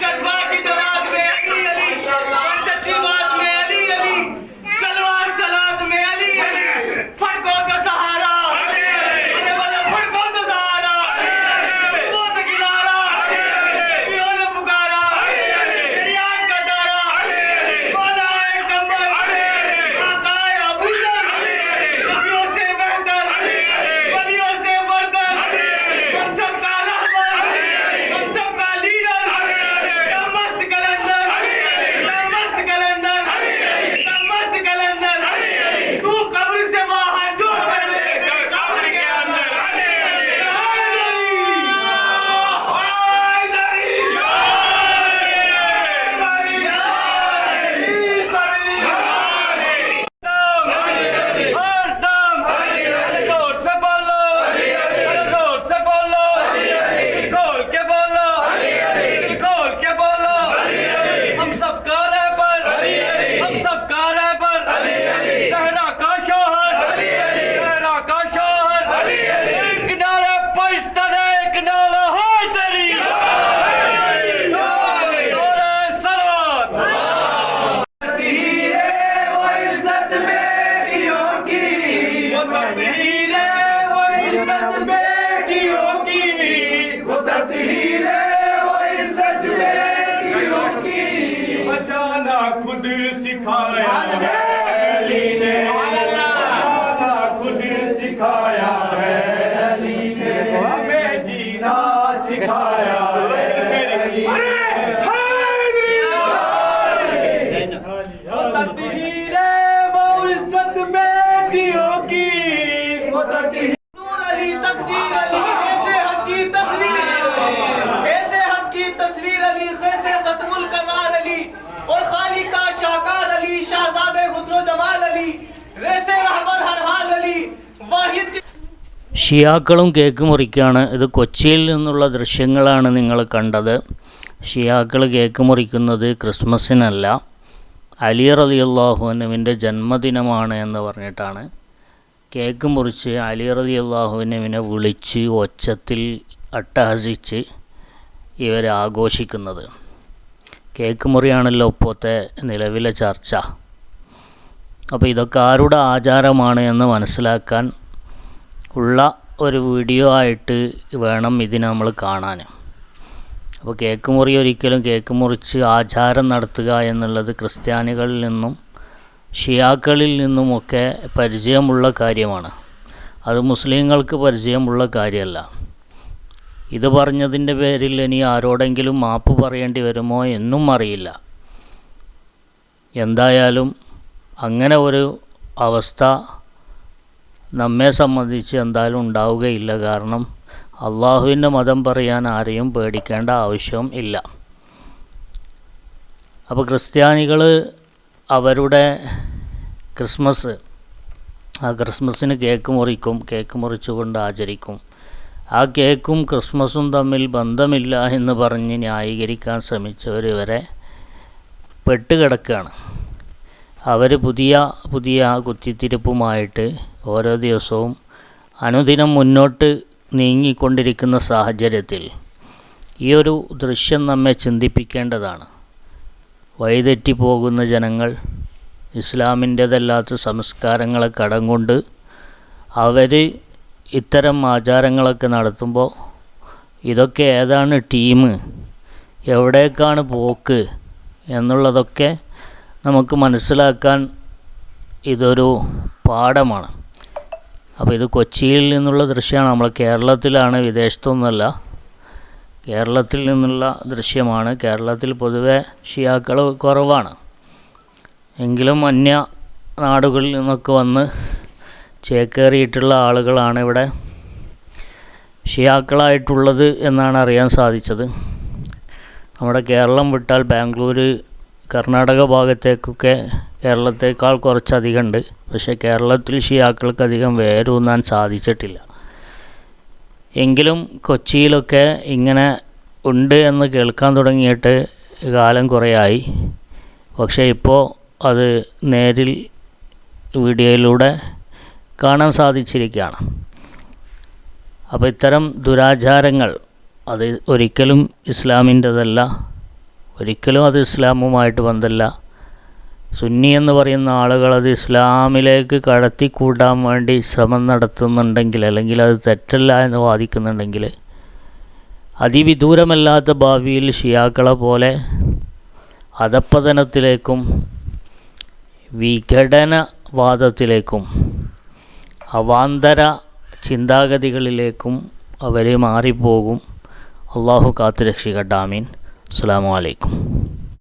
Shut up! खुद सिखाया है अली ने बचाना खुद सिखाया है अली ने हमें जीना सिखाया है अरे वो ഷിയാക്കളും കേക്ക് മുറിക്കുകയാണ് ഇത് കൊച്ചിയിൽ നിന്നുള്ള ദൃശ്യങ്ങളാണ് നിങ്ങൾ കണ്ടത്. ഷിയാക്കൾ കേക്ക് മുറിക്കുന്നത് ക്രിസ്മസിനല്ല. അലി റളിയല്ലാഹുവിനുവിന്റെ ജന്മദിനമാണ് എന്ന് പറഞ്ഞിട്ടാണ്. കേക്ക് മുറിച്ച് അലി റതി അള്ളാഹുവിനെ വിളിച്ച് ഒച്ചത്തിൽ അട്ടഹസിച്ച് ഇവർ ആഘോഷിക്കുന്നത്. കേക്ക് മുറിയാണല്ലോ ഇപ്പോഴത്തെ നിലവിലെ ചർച്ച. അപ്പോൾ ഇതൊക്കെ ആരുടെ ആചാരമാണ് എന്ന് മനസ്സിലാക്കാൻ ഉള്ള ഒരു വീഡിയോ ആയിട്ട് വേണം ഇതിനെ നമ്മൾ കാണാൻ. അപ്പോൾ കേക്ക് മുറി ഒരിക്കലും കേക്ക് മുറിച്ച് ആചാരം നടത്തുക എന്നുള്ളത് ക്രിസ്ത്യാനികളിൽ നിന്നും ഷിയാക്കളിൽ നിന്നുമൊക്കെ പരിചയമുള്ള കാര്യമാണ്. അത് മുസ്ലിങ്ങൾക്ക് പരിചയമുള്ള കാര്യമല്ല. ഇത് പറഞ്ഞതിന്റെ പേരിൽ ഇനി ആരോടെങ്കിലും മാപ്പ് പറയേണ്ടി വരുമോ എന്നും അറിയില്ല. എന്തായാലും അങ്ങനെ ഒരു അവസ്ഥ നമ്മെ സംബന്ധിച്ച് എന്തായാലും ഉണ്ടാവുകയില്ല. കാരണം അള്ളാഹുവിന്റെ മതം പറയാൻ ആരെയും പേടിക്കേണ്ട ആവശ്യം ഇല്ല. അപ്പോൾ ക്രിസ്ത്യാനികൾ അവരുടെ ക്രിസ്മസ് ആ ക്രിസ്മസിന് കേക്ക് മുറിക്കും കേക്ക് മുറിച്ചുകൊണ്ട് ആചരിക്കും. ആ കേക്കും ക്രിസ്മസും തമ്മിൽ ബന്ധമില്ല എന്ന് പറഞ്ഞ് ന്യായീകരിക്കാൻ ശ്രമിച്ചവർ ഇവരെ പെട്ടുകിടക്കുകയാണ് അവർ പുതിയ പുതിയ കുത്തിത്തിരിപ്പുമായിട്ട് ഓരോ ദിവസവും അനുദിനം മുന്നോട്ട് നീങ്ങിക്കൊണ്ടിരിക്കുന്ന സാഹചര്യത്തിൽ ഈ ഒരു ദൃശ്യം നമ്മെ ചിന്തിപ്പിക്കേണ്ടതാണ്. വഴിതെറ്റിപ്പോകുന്ന ജനങ്ങൾ ഇസ്ലാമിന്റേതല്ലാത്ത സംസ്കാരങ്ങളെ കടം കൊണ്ട് അവർ ഇത്തരം ആചാരങ്ങളൊക്കെ നടത്തുമ്പോൾ ഇതൊക്കെ ഏതാണ് ടീം? എവിടേക്കാണ് പോക്ക്? എന്നുള്ളതൊക്കെ നമുക്ക് മനസ്സിലാക്കാൻ ഇതൊരു പാഠമാണ്. അപ്പോൾ ഇത് കൊച്ചിയിൽ നിന്നുള്ള ദൃശ്യമാണ്. നമ്മൾ കേരളത്തിലാണ് വിദേശത്തൊന്നുമല്ല. കേരളത്തിൽ നിന്നുള്ള ദൃശ്യമാണ്. കേരളത്തിൽ പൊതുവെ ഷിയാക്കൾ കുറവാണ്. എങ്കിലും അന്യ നാടുകളിൽ നിന്നൊക്കെ വന്ന് ചേക്കേറിയിട്ടുള്ള ആളുകളാണ് ഇവിടെ ഷിയാക്കളായിട്ടുള്ളത് എന്നാണ് അറിയാൻ സാധിച്ചത്. നമ്മുടെ കേരളം വിട്ടാൽ ബാംഗ്ലൂർ കർണാടക ഭാഗത്തേക്കൊക്കെ കേരളത്തേക്കാൾ കുറച്ചധികം ഉണ്ട് പക്ഷേ കേരളത്തിൽ ഷിയാക്കൾക്ക് അധികം വേരൂന്നാൻ സാധിച്ചിട്ടില്ല. എങ്കിലും കൊച്ചിയിലൊക്കെ ഇങ്ങനെ ഉണ്ട് എന്ന് കേൾക്കാൻ തുടങ്ങിയിട്ട് കാലം കുറേയായി. പക്ഷേ ഇപ്പോൾ അത് നേരിൽ വീഡിയോയിലൂടെ കാണാൻ സാധിച്ചിരിക്കുകയാണ്. അപ്പോൾ ഇത്തരം ദുരാചാരങ്ങൾ അത് ഒരിക്കലും ഇസ്ലാമിന്റെതല്ല ഒരിക്കലും അത് ഇസ്ലാമുമായിട്ട് ബന്ധമില്ല സുന്നി എന്ന് പറയുന്ന ആളുകൾ അത് ഇസ്ലാമിലേക്ക് കടത്തിക്കൂട്ടാൻ വേണ്ടി ശ്രമം നടത്തുന്നുണ്ടെങ്കിൽ അല്ലെങ്കിൽ അത് തെറ്റല്ല എന്ന് വാദിക്കുന്നുണ്ടെങ്കിൽ അതിവിദൂരമല്ലാത്ത ഭാവിയിൽ ഷിയാക്കളെ പോലെ അധപ്പതനത്തിലേക്കും വിഘടനവാദത്തിലേക്കും അവാന്തര ചിന്താഗതികളിലേക്കും അവർ മാറിപ്പോകും. അള്ളാഹു കാത്തുരക്ഷിക്കട്ടെ. ആമീൻ. അസ്സാം വലൈക്കും